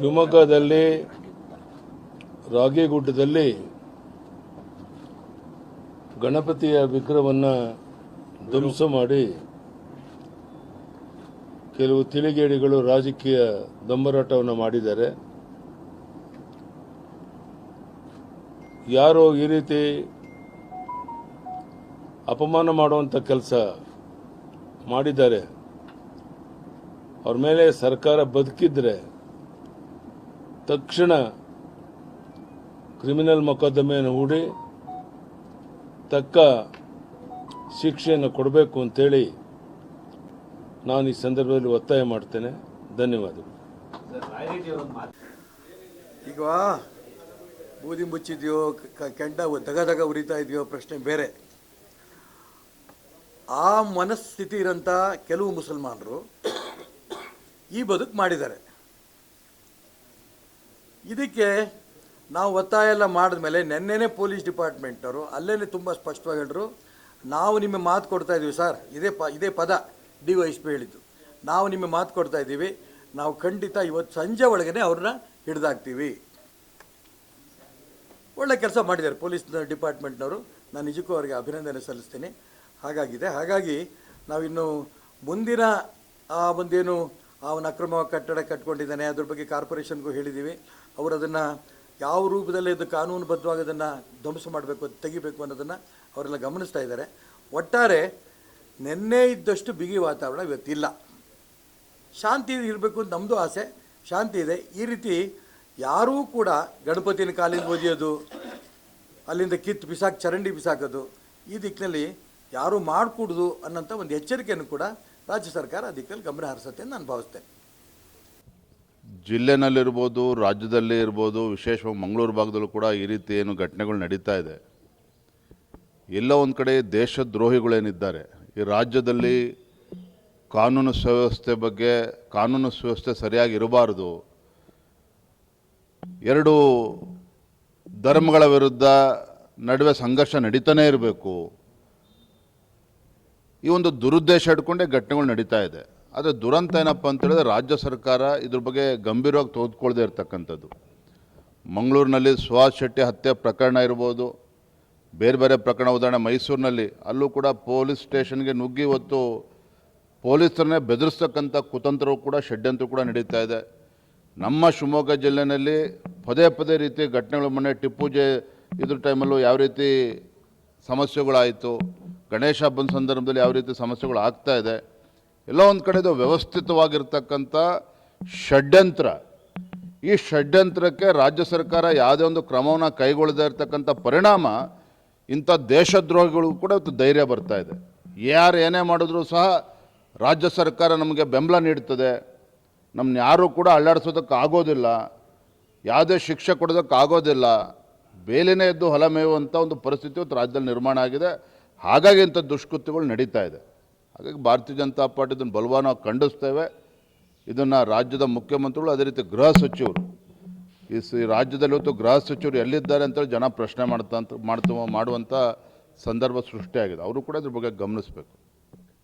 ಶಿವಮೊಗ್ಗದಲ್ಲಿ, ರಾಗಿಗುಡ್ಡದಲ್ಲಿ ಗಣಪತಿಯ ವಿಗ್ರಹವನ್ನು ಧ್ವಂಸ ಮಾಡಿ ಕೆಲವು ತಿಳಿಗೇಡಿಗಳು ರಾಜಕೀಯ ದೊಂಬರಾಟವನ್ನು ಮಾಡಿದ್ದಾರೆ. ಯಾರೋ ಈ ರೀತಿ ಅಪಮಾನ ಮಾಡುವಂಥ ಕೆಲಸ ಮಾಡಿದ್ದಾರೆ. ಅವ್ರ ಮೇಲೆ ಸರ್ಕಾರ ಬದುಕಿದ್ರೆ ತಕ್ಷಣ ಕ್ರಿಮಿನಲ್ ಮೊಕದ್ದಮೆಯನ್ನು ಹೂಡಿ ತಕ್ಕ ಶಿಕ್ಷೆಯನ್ನು ಕೊಡಬೇಕು ಅಂತೇಳಿ ನಾನು ಈ ಸಂದರ್ಭದಲ್ಲಿ ಒತ್ತಾಯ ಮಾಡ್ತೇನೆ. ಧನ್ಯವಾದಗಳು. ಈಗ ಬೂದಿ ಮುಚ್ಚಿದೆಯೋ ಕ- ಕೆಂಡ ದಗ ದಗ ಉರಿತಾ ಇದೆಯೋ ಪ್ರಶ್ನೆ ಬೇರೆ. ಆ ಮನಸ್ಥಿತಿ ಇರೋಂಥ ಕೆಲವು ಮುಸಲ್ಮಾನರು ಈ ಬದುಕು ಮಾಡಿದ್ದಾರೆ. ಇದಕ್ಕೆ ನಾವು ಒತ್ತಾಯ ಎಲ್ಲ ಮಾಡಿದ್ಮೇಲೆ ನೆನ್ನೆನೇ ಪೊಲೀಸ್ ಡಿಪಾರ್ಟ್ಮೆಂಟ್ನವರು ಅಲ್ಲೇ ತುಂಬ ಸ್ಪಷ್ಟವಾಗಿ ಹೇಳಿದ್ರು, ನಾವು ನಿಮಗೆ ಮಾತು ಕೊಡ್ತಾ ಇದ್ದೀವಿ ಸರ್, ಇದೇ ಪ, ಇದೇ ಪದ, ಡಿ ವೈ ಎಸ್ ಹೇಳಿದ್ದು. ನಾವು ನಿಮಗೆ ಮಾತು ಕೊಡ್ತಾ ಇದ್ದೀವಿ, ನಾವು ಖಂಡಿತ ಇವತ್ತು ಸಂಜೆ ಒಳಗೇ ಅವ್ರನ್ನ ಹಿಡ್ದಾಕ್ತೀವಿ. ಒಳ್ಳೆ ಕೆಲಸ ಮಾಡಿದ್ದಾರೆ ಪೊಲೀಸ್ ಡಿಪಾರ್ಟ್ಮೆಂಟ್ನವರು, ನಾನು ನಿಜಕ್ಕೂ ಅವರಿಗೆ ಅಭಿನಂದನೆ ಸಲ್ಲಿಸ್ತೀನಿ. ಹಾಗಾಗಿದೆ, ಹಾಗಾಗಿ ನಾವಿನ್ನು ಮುಂದಿನ ಆ ಒಂದೇನು ಅವನ ಅಕ್ರಮ ಕಟ್ಟಡ ಕಟ್ಕೊಂಡಿದ್ದಾನೆ, ಅದ್ರ ಬಗ್ಗೆ ಕಾರ್ಪೊರೇಷನ್ಗೂ ಹೇಳಿದ್ದೀವಿ. ಅವರು ಅದನ್ನು ಯಾವ ರೂಪದಲ್ಲಿ ಇದು ಕಾನೂನುಬದ್ಧವಾಗಿ ಅದನ್ನು ಧ್ವಂಸ ಮಾಡಬೇಕು ತೆಗಿಬೇಕು ಅನ್ನೋದನ್ನು ಅವರೆಲ್ಲ ಗಮನಿಸ್ತಾ ಇದ್ದಾರೆ. ಒಟ್ಟಾರೆ ನಿನ್ನೆ ಇದ್ದಷ್ಟು ಬಿಗಿ ವಾತಾವರಣ ಇವತ್ತಿಲ್ಲ. ಶಾಂತಿ ಇರಬೇಕು ಅಂತ ನಮ್ಮದು ಆಸೆ, ಶಾಂತಿ ಇದೆ. ಈ ರೀತಿ ಯಾರೂ ಕೂಡ ಗಣಪತಿನ ಕಾಲಿಂದ ಒದಿಯೋದು, ಅಲ್ಲಿಂದ ಕಿತ್ತು ಬಿಸಾಕಿ ಚರಂಡಿ ಬಿಸಾಕೋದು ಈ ದಿಕ್ಕಿನಲ್ಲಿ ಯಾರೂ ಮಾಡಿಕೊಡುದು ಅನ್ನೋಂಥ ಒಂದು ಎಚ್ಚರಿಕೆಯನ್ನು ಕೂಡ ರಾಜ್ಯ ಸರ್ಕಾರ ಆ ದಿಕ್ಕಲ್ಲಿ ಗಮನ ಹರಿಸುತ್ತೆ ಅಂತ ನಾನು ಭಾವಿಸ್ತೇನೆ. ಜಿಲ್ಲೆನಲ್ಲಿರ್ಬೋದು, ರಾಜ್ಯದಲ್ಲೇ ಇರ್ಬೋದು, ವಿಶೇಷವಾಗಿ ಮಂಗಳೂರು ಭಾಗದಲ್ಲೂ ಕೂಡ ಈ ರೀತಿ ಏನು ಘಟನೆಗಳು ನಡೀತಾ ಇದೆ. ಎಲ್ಲ ಒಂದು ಕಡೆ ದೇಶದ್ರೋಹಿಗಳೇನಿದ್ದಾರೆ. ಈ ರಾಜ್ಯದಲ್ಲಿ ಕಾನೂನು ಸುವ್ಯವಸ್ಥೆ ಬಗ್ಗೆ, ಕಾನೂನು ಸುವ್ಯವಸ್ಥೆ ಸರಿಯಾಗಿ ಇರಬಾರ್ದು ಎರಡು ಧರ್ಮಗಳ ವಿರುದ್ಧ ನಡುವೆ ಸಂಘರ್ಷ ನಡೀತಾನೇ ಇರಬೇಕು. ಈ ಒಂದು ದುರುದ್ದೇಶ ಇಟ್ಕೊಂಡೇ ಘಟನೆಗಳು ನಡೀತಾ ಇದೆ. ಆದರೆ ದುರಂತ ಏನಪ್ಪ ಅಂತ ಹೇಳಿದ್ರೆ ರಾಜ್ಯ ಸರ್ಕಾರ ಇದ್ರ ಬಗ್ಗೆ ಗಂಭೀರವಾಗಿ ತೋದ್ಕೊಳ್ಳದೆ ಇರತಕ್ಕಂಥದ್ದು. ಮಂಗಳೂರಿನಲ್ಲಿ ಸುಹಾಸ್ ಶೆಟ್ಟಿ ಹತ್ಯೆ ಪ್ರಕರಣ ಇರ್ಬೋದು, ಬೇರೆ ಬೇರೆ ಪ್ರಕರಣ, ಉದಾಹರಣೆ ಮೈಸೂರಿನಲ್ಲಿ, ಅಲ್ಲೂ ಕೂಡ ಪೊಲೀಸ್ ಸ್ಟೇಷನ್ಗೆ ನುಗ್ಗಿ ಹೊತ್ತು ಪೊಲೀಸರನ್ನೇ ಬೆದರಿಸ್ತಕ್ಕಂಥ ಕುತಂತ್ರವು ಕೂಡ ಷಡ್ಯಂತ್ರ ಕೂಡ ನಡೀತಾ ಇದೆ. ನಮ್ಮ ಶಿವಮೊಗ್ಗ ಜಿಲ್ಲೆಯಲ್ಲಿ ಪದೇ ಪದೇ ರೀತಿ ಘಟನೆಗಳು, ಮೊನ್ನೆ ಟಿಪ್ಪು ಜೆ ಇದ್ರ ಟೈಮಲ್ಲೂ ಯಾವ ರೀತಿ ಸಮಸ್ಯೆಗಳಾಯಿತು, ಗಣೇಶ ಹಬ್ಬದ ಸಂದರ್ಭದಲ್ಲಿ ಯಾವ ರೀತಿ ಸಮಸ್ಯೆಗಳು ಆಗ್ತಾ ಇದೆ ಎಲ್ಲ ಒಂದು ಕಡೆದು ವ್ಯವಸ್ಥಿತವಾಗಿರ್ತಕ್ಕಂಥ ಷಡ್ಯಂತ್ರ. ಈ ಷಡ್ಯಂತ್ರಕ್ಕೆ ರಾಜ್ಯ ಸರ್ಕಾರ ಯಾವುದೇ ಒಂದು ಕ್ರಮವನ್ನು ಕೈಗೊಳ್ಳದೇ ಇರತಕ್ಕಂಥ ಪರಿಣಾಮ ಇಂಥ ದೇಶದ್ರೋಹಿಗಳಿಗೂ ಕೂಡ ಇವತ್ತು ಧೈರ್ಯ ಬರ್ತಾ ಇದೆ. ಯಾರು ಏನೇ ಮಾಡಿದ್ರೂ ಸಹ ರಾಜ್ಯ ಸರ್ಕಾರ ನಮಗೆ ಬೆಂಬಲ ನೀಡ್ತದೆ. ನಮ್ಮನ್ನ ಯಾರೂ ಕೂಡ ಅಲ್ಲಾಡಿಸೋದಕ್ಕೆ ಆಗೋದಿಲ್ಲ. ಯಾವುದೇ ಶಿಕ್ಷೆ ಕೊಡೋದಕ್ಕೆ ಆಗೋದಿಲ್ಲ. ಬೇಲಿನೇ ಎದ್ದು ಹೊಲ ಮೇಯುವಂಥ ಒಂದು ಪರಿಸ್ಥಿತಿ ಇವತ್ತು ರಾಜ್ಯದಲ್ಲಿ ನಿರ್ಮಾಣ ಆಗಿದೆ. ಹಾಗಾಗಿ ಇಂಥ ದುಷ್ಕೃತ್ಯಗಳು ನಡೀತಾ ಇದೆ. ಹಾಗಾಗಿ ಭಾರತೀಯ ಜನತಾ ಪಾರ್ಟಿ ಇದನ್ನು ಬಲವಾನವಾಗಿ ಖಂಡಿಸ್ತೇವೆ. ಇದನ್ನು ರಾಜ್ಯದ ಮುಖ್ಯಮಂತ್ರಿಗಳು, ಅದೇ ರೀತಿ ಗೃಹ ಸಚಿವರು, ಈ ಸ- ರಾಜ್ಯದಲ್ಲಿ ಇವತ್ತು ಗೃಹ ಸಚಿವರು ಎಲ್ಲಿದ್ದಾರೆ ಅಂತೇಳಿ ಜನ ಪ್ರಶ್ನೆ ಮಾಡ್ತಾ ಮಾಡ್ತು ಮಾಡುವಂಥ ಸಂದರ್ಭ ಸೃಷ್ಟಿಯಾಗಿದೆ. ಅವರು ಕೂಡ ಇದ್ರ ಬಗ್ಗೆ ಗಮನಿಸಬೇಕು.